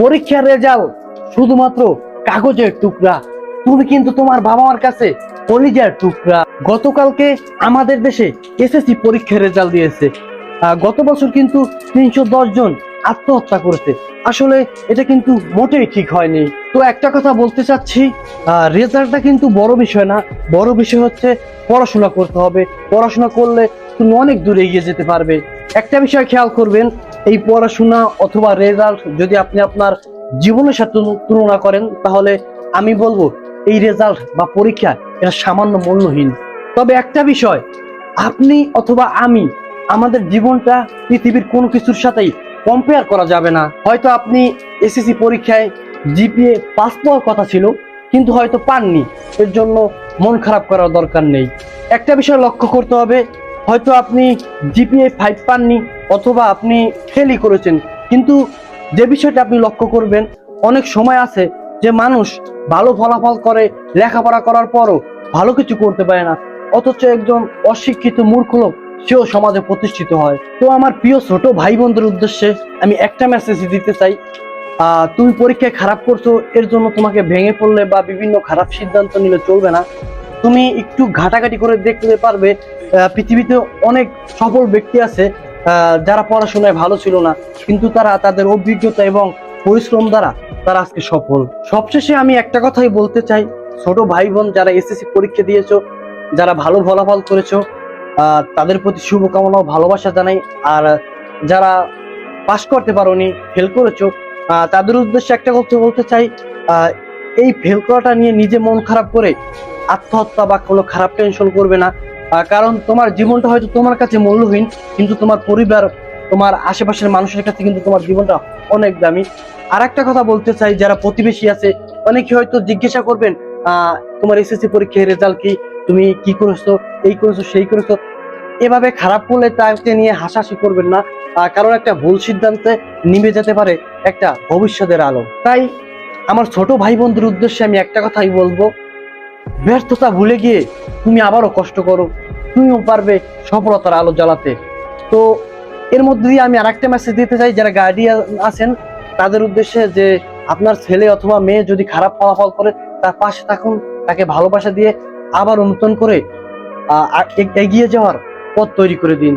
পরীক্ষার রেজাল্ট শুধুমাত্র কাগজের টুকরা। তুমি কিন্তু তোমার বাবা মার কাছে কলিজার টুকরা। গতকালকে আমাদের দেশে এসএসসি পরীক্ষার রেজাল্ট দিয়েছে। গত বছর কিন্তু তিনশো দশ জন আত্মহত্যা করেছে। আসলে এটা কিন্তু মোটেই ঠিক হয়নি। তো একটা কথা বলতে চাচ্ছি রেজাল্টটা কিন্তু বড় বিষয় না। বড় বিষয় হচ্ছে পড়াশোনা করতে হবে। পড়াশোনা করলে তুমি অনেক দূরে এগিয়ে যেতে পারবে। একটা বিষয় খেয়াল করবেন, এই পড়াশোনা অথবা রেজাল্ট যদি আপনি আপনার জীবনের সাথে তুলনা করেন, তাহলে আমি বলব এই রেজাল্ট বা পরীক্ষা এটা সামান্য মূল্যহীন। তবে একটা বিষয়, আপনি অথবা আমি, আমাদের জীবনটা পৃথিবীর কোনো কিছুর সাথেই কম্পেয়ার করা যাবে না। হয়তো আপনি এসএসসি পরীক্ষায় জিপিএ পাস পাওয়ার কথা ছিল, কিন্তু হয়তো পাননি। এর জন্য মন খারাপ করার দরকার নেই। একটা বিষয় লক্ষ্য করতে হবে হয়তো আপনি জিপিএ ফাইভ পাননি অথবা আপনি ফেলই করেছেন। কিন্তু যে বিষয়টা আপনি লক্ষ্য করবেন, অনেক সময় আছে যে মানুষ ভালো ফলাফল করে, লেখাপড়া করার পরও ভালো কিছু করতে পারে না। অথচ একজন অশিক্ষিত মূর্খ লোক, সেও সমাজে প্রতিষ্ঠিত হয়। তো আমার প্রিয় ছোট ভাই বোনদের উদ্দেশ্যে আমি একটা মেসেজ দিতে চাই। তুমি পরীক্ষায় খারাপ করছ, এর জন্য তোমাকে ভেঙে পড়লে বা বিভিন্ন খারাপ সিদ্ধান্ত নিলে চলবে না। তুমি একটু ঘাটাঘাটি করে দেখতে পারবে পৃথিবীতে অনেক সফল ব্যক্তি আছে যারা পড়াশোনায় ভালো ছিল না, কিন্তু তারা তাদের অভিজ্ঞতা এবং পরিশ্রম দ্বারা তারা আজকে সফল। সবশেষে আমি একটা কথাই বলতে চাই, ছোট ভাই বোন যারা এসএসসি পরীক্ষা দিয়েছ, যারা ভালো ফলাফল করেছ তাদের প্রতি শুভকামনা ও ভালোবাসা জানাই, আর যারা পাশ করতে পারোনি ফেল করেছ তাদের উদ্দেশ্যে একটা কথা বলতে চাই এই ফেল করাটা নিয়ে নিজে মন খারাপ করে আত্মহত্যা বা কোনো খারাপ টেনশন করবে না কারণ তোমার জীবনটা হয়তো তোমার কাছে মূল্যহীন, কিন্তু তোমার পরিবার, তোমার আশেপাশের মানুষের কাছে কিন্তু তোমার জীবনটা অনেক দামি। আর একটা কথা বলতে চাই, যারা প্রতিবেশী আছে, অনেকে হয়তো জিজ্ঞাসা করবেন তোমার এসএসসি পরীক্ষার রেজাল্ট কি? তুমি কি করেছ? এই করেছ, সেই করেছ। এভাবে খারাপ করলে তাকে নিয়ে হাসাহাসি করবেন না। কারণ একটা ভুল সিদ্ধান্তে নিভে যেতে পারে একটা ভবিষ্যতের আলো। তাই আমার ছোট ভাই বোনদের উদ্দেশ্যে আমি একটা কথাই বলব, ব্যর্থতা ভুলে গিয়ে তুমি আবারও কষ্ট করো, তুমিও পারবে সফলতার আলো জ্বালাতে। তো এর মধ্যে দিয়ে আমি আরেকটা মেসেজ দিতে চাই, যারা গার্ডিয়ান আছেন, তাদের উদ্দেশ্যে যে আপনার ছেলে অথবা মেয়ে যদি খারাপ ফলাফল করে, তার পাশে থাকুন, তাকে ভালোবাসা দিয়ে আবার নতুন করে এগিয়ে যাওয়ার পথ তৈরি করে দিন।